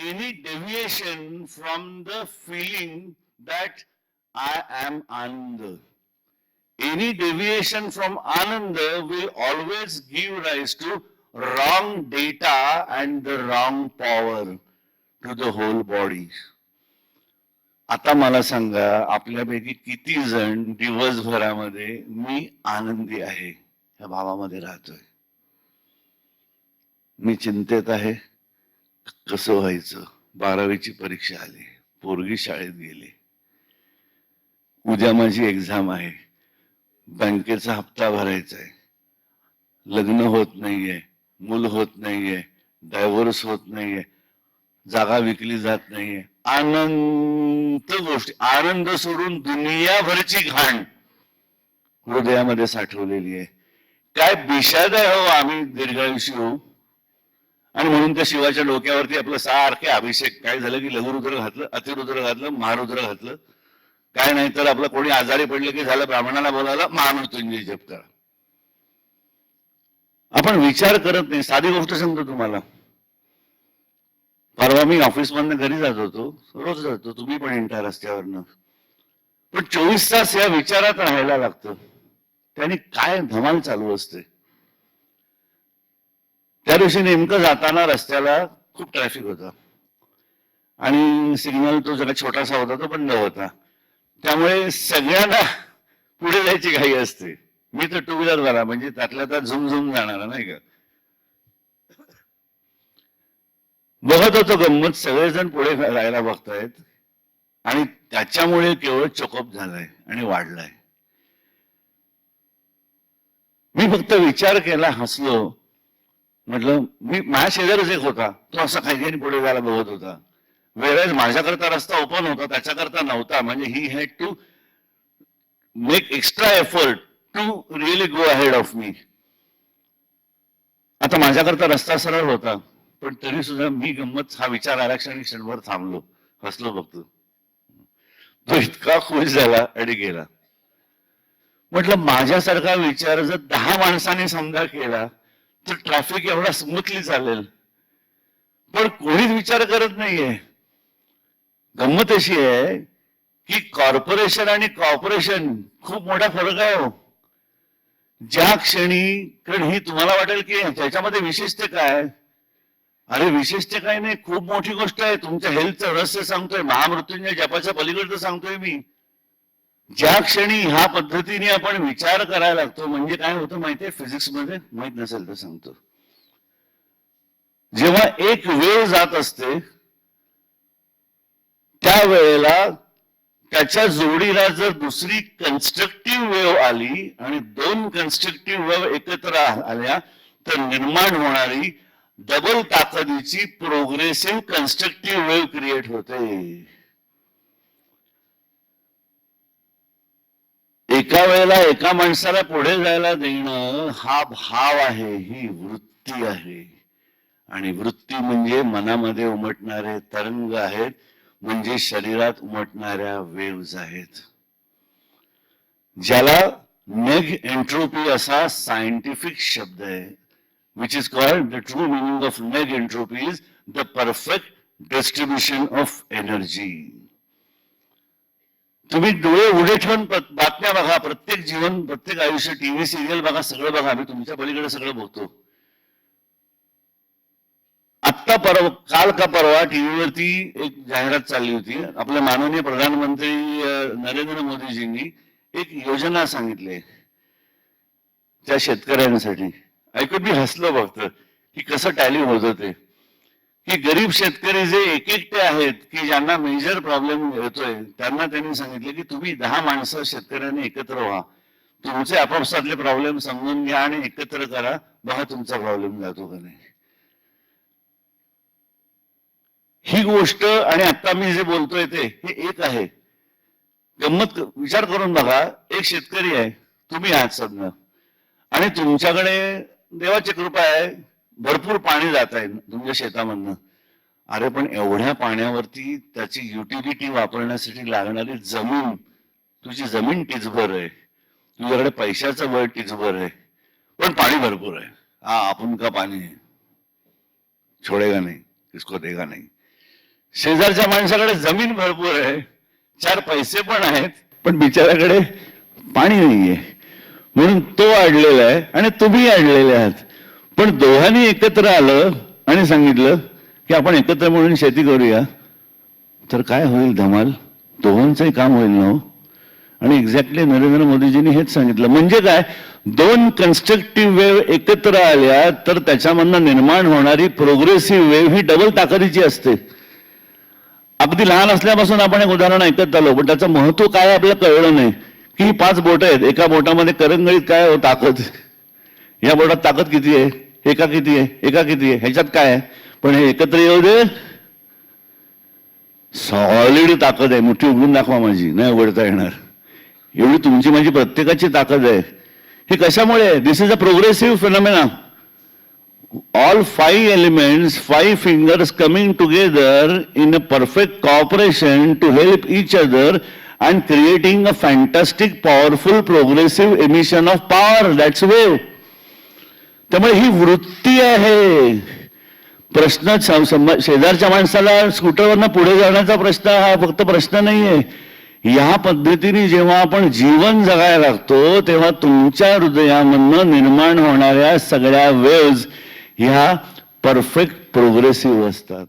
any deviation from the feeling that I am Ananda. Any deviation from Ananda will always give rise to wrong data and the wrong power to the whole body. आता मला सांगा आपल्यापैकी किती जण दिवसभरामध्ये मी आनंदी आहे ह्या भावामध्ये राहतोय मी चिंतेत आहे कसं व्हायचं? बारावीची परीक्षा आली. पोरगी शाळेत गेली. उद्या माझी एक्झाम आहे. बँकेचा हप्ता भरायचा आहे लग्न होत नाहीये. मूल होत नाहीये. डायव्हर्स होत नाहीये. जागा विकली जात नाहीये. आनंद गोष्टी. आनंद सोडून दुनियाभरची घाण हृदयामध्ये साठवलेली आहे काय बिशाद आहे हो आम्ही दीर्घायुषी होऊ? आणि म्हणून त्या शिवाच्या डोक्यावरती आपलं सारखे अभिषेक. काय झालं की लघुरुद्र घातलं अतिरुद्र घातलं महारुद्र घातलं. काय नाही तर आपलं कोणी आजारी पडलं की झालं ब्राह्मणाला बोलायला महामृत्युंजय जप करा. आपण विचार करत नाही. साधी गोष्ट सांगतो तुम्हाला. परवा मी ऑफिस मधनं घरी जात होतो. रोज जातो. तुम्ही पण इंटा रस्त्यावरनं. पण चोवीस तास या विचारात राहायला लागतं. त्याने काय धमाल चालू असते? दिवशी नेमकं जाताना रस्त्याला खूप ट्रॅफिक होता. आणि सिग्नल तो जरा छोटासा होता तो बंद होता. त्यामुळे सगळ्यांना पुढे जायची घाई असते. मी तर टू व्हीलर झाला म्हणजे त्यातल्या त्यात झुम झुम जाणार नाही का? बघत होतो गंमत सगळेजण पुढे जायला बघतायत. आणि त्याच्यामुळे केवळ चोकअप झालाय आणि वाढलाय. मी फक्त विचार केला हसलो. म्हटलं मी माझ्या शेजारच एक होता. तो असा काही पुढे जायला बघत होता. वेळेस माझ्याकरता रस्ता ओपन होता त्याच्याकरता नव्हता. म्हणजे he had to make extra effort to really go ahead of me आता माझ्याकरता रस्ता सरळ होता पण तरी सुद्धा मी गंमत हा विचार आरक्षण क्षणभर थांबलो हसलो बघतो. तो इतका खुश झाला आणि गेला. म्हटलं माझ्यासारखा विचार जर दहा माणसाने समजा केला तर ट्रॅफिक एवढा स्मूथली चालेल. पण कोणीच विचार करत नाहीये. गंमत अशी आहे की कॉर्पोरेशन आणि कॉर्पोरेशन खूप मोठा फरक आहे हो. ज्या क्षणी कारण ही तुम्हाला वाटेल की त्याच्यामध्ये विशेषते काय? अरे विशेषते काय नाही खूप मोठी गोष्ट आहे. तुमच्या हेल्थचं रहस्य सांगतोय. महामृत्यूंच्या जपाच्या पलीकडचं सांगतोय मी. ज्या क्षणी ह्या पद्धतीने आपण विचार करायला लागतो म्हणजे काय होतं माहितीये? फिजिक्समध्ये माहीत नसेल तर सांगतो. जेव्हा एक वेळ जात असते त्या वेळेला त्याच्या जोडीला जर दुसरी कन्स्ट्रक्टिव्ह वेव आली आणि दोन कन्स्ट्रक्टिव्ह वेव एकत्र आल्या तर निर्माण होणारी डबल ताकदीची प्रोग्रेसिव्ह कन्स्ट्रक्टिव्ह वेव क्रिएट होते. एका वेळेला एका माणसाला पुढे जायला देणं हा भाव आहे ही वृत्ती आहे. आणि वृत्ती म्हणजे मनामध्ये उमटणारे तरंग आहेत म्हणजे शरीरात उमटणाऱ्या वेव्ज आहेत. ज्याला नेग एंट्रोपी असा सायंटिफिक शब्द आहे which is called the true meaning of negentropy is the perfect distribution of energy तुम्ही डोळे उडे ठेवून बातम्या बघा प्रत्येक जीवन प्रत्येक आयुष्य टीव्ही सिरियल बघा सगळं बघा. मी तुमच्या पलीकडे सगळं बघतो आत्ता परवा काल का परवा टीव्हीवरती एक जाहिरात चालली होती. आपल्या माननीय प्रधानमंत्री नरेंद्र मोदीजींनी एक योजना सांगितली. त्या शेतकऱ्यांसाठी. ऐकून मी हसलो बघत की कसं टॅली होत ते. की गरीब शेतकरी जे एक एकटे आहेत की ज्यांना मेजर प्रॉब्लेम येतोय त्यांना त्यांनी सांगितले की तुम्ही दहा माणसं शेतकऱ्यांनी एकत्र व्हा. तुमचे आपापसातले प्रॉब्लेम समजून घ्या आणि एकत्र करा. बघा तुमचा प्रॉब्लेम जातो का नाही. ही गोष्ट आणि आता मी जे बोलतोय ते हे एक आहे. गंमत विचार करून बघा एक शेतकरी आहे तुम्ही आहात सध्या. आणि तुमच्याकडे देवाची कृपा आहे भरपूर पाणी जात आहे तुमच्या शेतामधनं. अरे पण एवढ्या पाण्यावरती त्याची युटिलिटी वापरण्यासाठी लागणारी जमीन तुझी जमीन टिचभर आहे. तुझ्याकडे पैशाचं बळ टिचभर आहे. पण पाणी भरपूर आहे. हा आपण का पाणी? छोडेगा नाही? किसको देगा नाही? शेजारच्या माणसाकडे जमीन भरपूर आहे. चार पैसे पण आहेत. पण बिचाराकडे पाणी नाहीये. म्हणून तो अडलेला आहे आणि तुम्ही अडलेले आहात. पण दोघांनी एकत्र आलं आणि सांगितलं की आपण एकत्र म्हणून शेती करूया. तर काय होईल धमाल? दोघांचंही काम होईल ना हो? आणि एक्झॅक्टली नरेंद्र मोदीजींनी हेच सांगितलं. म्हणजे काय? दोन कन्स्ट्रक्टिव्ह वेव्ह एकत्र आल्या तर त्याच्यामधनं निर्माण होणारी प्रोग्रेसिव्ह वेव्ह ही डबल ताकदीची असते. अगदी लहान असल्यापासून आपण एक उदाहरण ऐकत आलो पण त्याचं महत्त्व काय आपल्याला कळलं नाही. की ही पाच बोट आहेत एका बोटामध्ये करंगळीत काय हो ताकद? या बोटात ताकद किती आहे? एका किती आहे? एका किती आहे? ह्याच्यात काय आहे? पण हे एकत्र येऊ दे. सॉलिड ताकद आहे मोठी उघडून दाखवा माझी नाही उघडता येणार. एवढी तुमची माझी प्रत्येकाची ताकद आहे. हे कशामुळे this is a progressive phenomena all five elements five fingers coming together in a perfect cooperation to help each other and creating a fantastic powerful progressive emission of power that's wave त्यामुळे ही वृत्ती आहे. प्रश्न शेजारच्या माणसाला स्कूटरवरनं पुढे जाण्याचा प्रश्न हा फक्त प्रश्न नाहीये. या पद्धतीने जेव्हा आपण जीवन जगायला लागतो तेव्हा तुमच्या हृदयामधनं निर्माण होणाऱ्या सगळ्या वेव्ज ह्या परफेक्ट प्रोग्रेसिव्ह असतात.